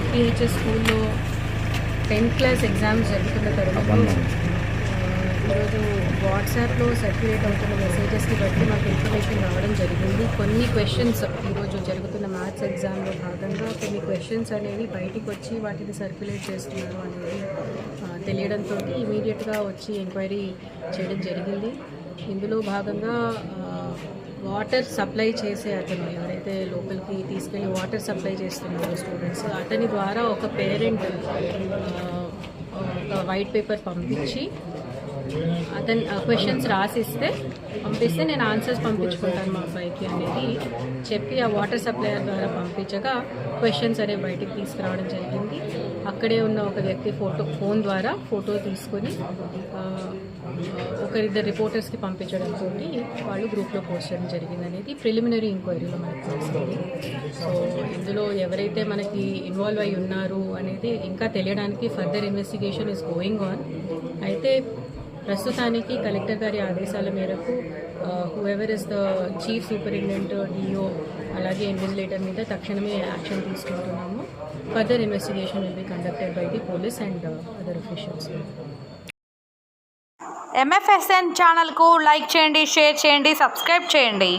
ZPHS స్కూల్లో tenth class exams జరుగుతున్న తరుణంలో ఈరోజు వాట్సాప్లో సర్క్యులేట్ అవుతున్న మెసేజెస్ని బట్టి మాకు ఇన్ఫర్మేషన్ రావడం జరిగింది. కొన్ని క్వశ్చన్స్ ఈరోజు జరుగుతుంది మ్యాథ్స్ ఎగ్జామ్లో భాగంగా కొన్ని క్వశ్చన్స్ అనేవి బయటికి వచ్చి వాటిని సర్క్యులేట్ చేస్తున్నారు అనేది తెలియడంతో ఇమీడియట్గా వచ్చి ఎంక్వైరీ చేయడం జరిగింది. ఇందులో భాగంగా వాటర్ సప్లై చేసే అతను ఎవరైతే లోపలికి తీసుకెళ్ళి వాటర్ సప్లై చేస్తున్నారో స్టూడెంట్స్ అతని ద్వారా ఒక పేరెంట్ ఒక వైట్ పేపర్ పంపించి అతను క్వశ్చన్స్ రాసిస్తే పంపిస్తే నేను ఆన్సర్స్ పంపించుకుంటాను మా అబ్బాయికి అనేది. చెప్పి ఆ వాటర్ సప్లయర్ ద్వారా పంపించగా క్వశ్చన్స్ అనేవి బయటికి తీసుకురావడం జరిగింది. అక్కడే ఉన్న ఒక వ్యక్తి ఫోటో ఫోన్ ద్వారా ఫోటో తీసుకొని ఒకరిద్దరు రిపోర్టర్స్కి పంపించడంతో వాళ్ళు గ్రూప్లో పోస్ట్ చేయడం జరిగింది అనేది ప్రిలిమినరీ ఎంక్వైరీలో మనకు తెలుస్తుంది. సో ఇందులో ఎవరైతే మనకి ఇన్వాల్వ్ అయి ఉన్నారు అనేది ఇంకా తెలియడానికి further investigation is going on అయితే ప్రస్తుతానికి కలెక్టర్ గారి ఆదేశాల మేరకు whoever is the chief superintendent DO అలాగే ఇన్వెస్టిలేటర్ మీద తక్షణమే యాక్షన్ తీసుకుంటున్నాము. Further investigation will be conducted by the police and other officials MFSN ఛానల్కు లైక్ చేయండి షేర్ చేయండి సబ్స్క్రైబ్ చేయండి.